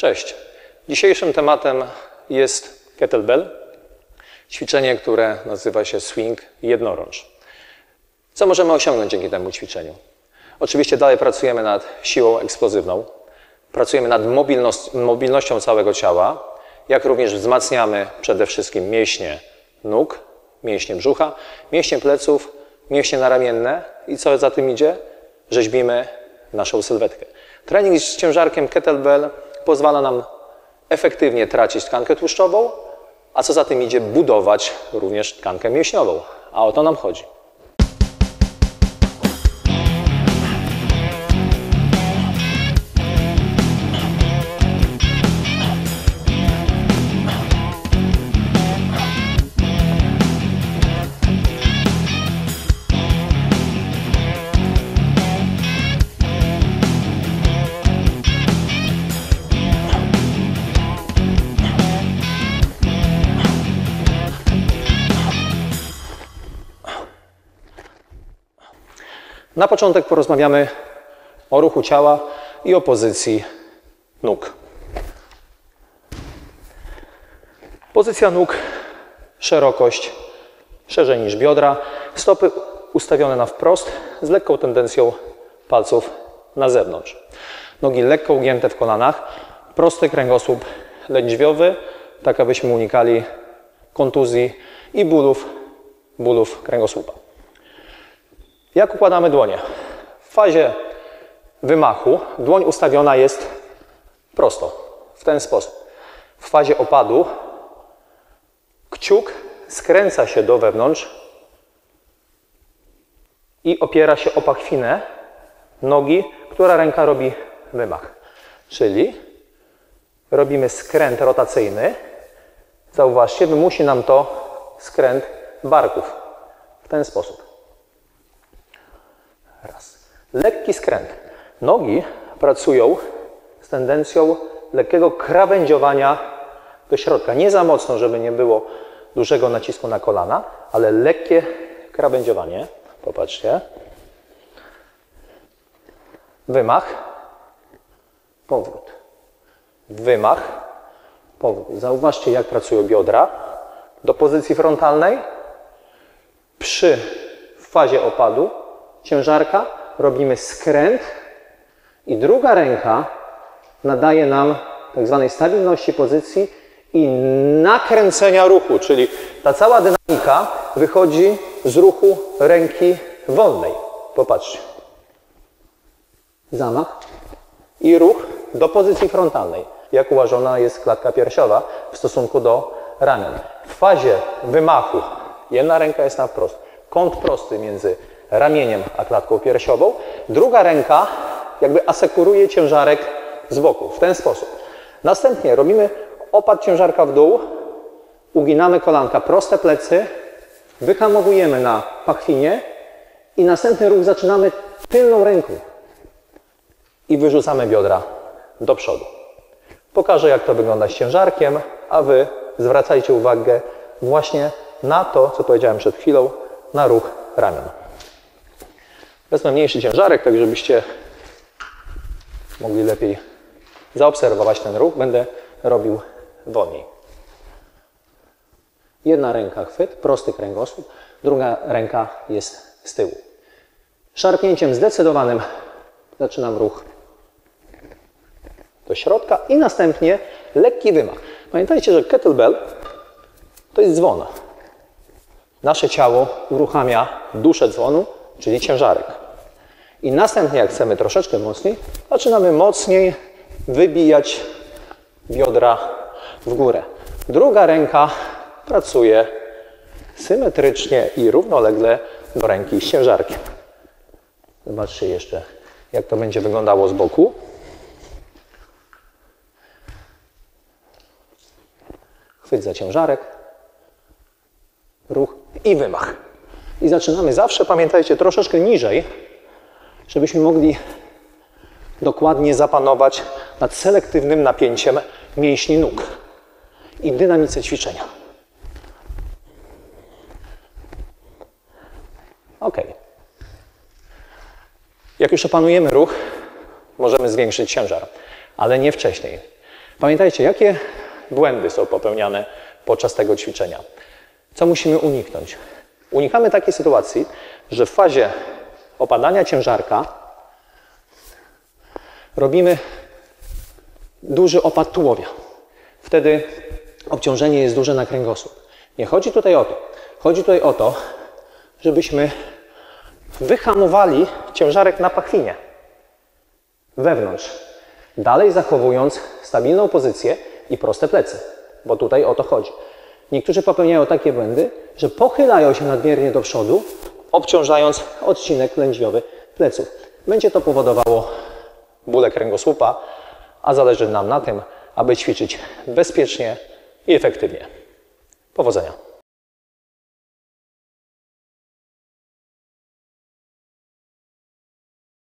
Cześć. Dzisiejszym tematem jest kettlebell, ćwiczenie, które nazywa się swing jednorącz. Co możemy osiągnąć dzięki temu ćwiczeniu? Oczywiście dalej pracujemy nad siłą eksplozywną, pracujemy nad mobilnością całego ciała, jak również wzmacniamy przede wszystkim mięśnie nóg, mięśnie brzucha, mięśnie pleców, mięśnie naramienne i co za tym idzie? Rzeźbimy naszą sylwetkę. Trening z ciężarkiem kettlebell pozwala nam efektywnie tracić tkankę tłuszczową, a co za tym idzie budować również tkankę mięśniową. A o to nam chodzi. Na początek porozmawiamy o ruchu ciała i o pozycji nóg. Pozycja nóg, szerokość szerzej niż biodra, stopy ustawione na wprost z lekką tendencją palców na zewnątrz. Nogi lekko ugięte w kolanach, prosty kręgosłup lędźwiowy, tak abyśmy unikali kontuzji i bólów, bólów kręgosłupa. Jak układamy dłonie? W fazie wymachu dłoń ustawiona jest prosto, w ten sposób. W fazie opadu kciuk skręca się do wewnątrz i opiera się o pachwinę nogi, która ręka robi wymach. Czyli robimy skręt rotacyjny. Zauważcie, wymusi nam to skręt barków. W ten sposób. Raz. Lekki skręt. Nogi pracują z tendencją lekkiego krawędziowania do środka. Nie za mocno, żeby nie było dużego nacisku na kolana, ale lekkie krawędziowanie. Popatrzcie. Wymach. Powrót. Wymach. Powrót. Zauważcie, jak pracują biodra. Do pozycji frontalnej. Przy fazie opadu ciężarka, robimy skręt i druga ręka nadaje nam tak zwanej stabilności pozycji i nakręcenia ruchu, czyli ta cała dynamika wychodzi z ruchu ręki wolnej. Popatrzcie. Zamach i ruch do pozycji frontalnej, jak ułożona jest klatka piersiowa w stosunku do ramion. W fazie wymachu jedna ręka jest na wprost. Kąt prosty między ramieniem a klatką piersiową. Druga ręka jakby asekuruje ciężarek z boku, w ten sposób. Następnie robimy opad ciężarka w dół, uginamy kolanka, proste plecy, wyhamowujemy na pachwinie i następny ruch zaczynamy tylną ręką i wyrzucamy biodra do przodu. Pokażę, jak to wygląda z ciężarkiem, a Wy zwracajcie uwagę właśnie na to, co powiedziałem przed chwilą, na ruch ramion. Wezmę mniejszy ciężarek, tak żebyście mogli lepiej zaobserwować ten ruch. Będę robił wolniej. Jedna ręka chwyt, prosty kręgosłup, druga ręka jest z tyłu. Szarpnięciem zdecydowanym zaczynam ruch do środka i następnie lekki wymach. Pamiętajcie, że kettlebell to jest dzwon. Nasze ciało uruchamia duszę dzwonu, czyli ciężarek. I następnie, jak chcemy troszeczkę mocniej, zaczynamy mocniej wybijać biodra w górę. Druga ręka pracuje symetrycznie i równolegle do ręki z ciężarkiem. Zobaczcie jeszcze, jak to będzie wyglądało z boku. Chwyt za ciężarek, ruch i wymach. I zaczynamy zawsze, pamiętajcie, troszeczkę niżej, żebyśmy mogli dokładnie zapanować nad selektywnym napięciem mięśni nóg i dynamice ćwiczenia. Ok. Jak już opanujemy ruch, możemy zwiększyć ciężar, ale nie wcześniej. Pamiętajcie, jakie błędy są popełniane podczas tego ćwiczenia. Co musimy uniknąć? Unikamy takiej sytuacji, że w fazie opadania ciężarka robimy duży opad tułowia. Wtedy obciążenie jest duże na kręgosłup. Nie chodzi tutaj o to. Chodzi tutaj o to, żebyśmy wyhamowali ciężarek na pachwinie wewnątrz, dalej zachowując stabilną pozycję i proste plecy, bo tutaj o to chodzi. Niektórzy popełniają takie błędy, że pochylają się nadmiernie do przodu, obciążając odcinek lędźwiowy pleców. Będzie to powodowało bóle kręgosłupa, a zależy nam na tym, aby ćwiczyć bezpiecznie i efektywnie. Powodzenia!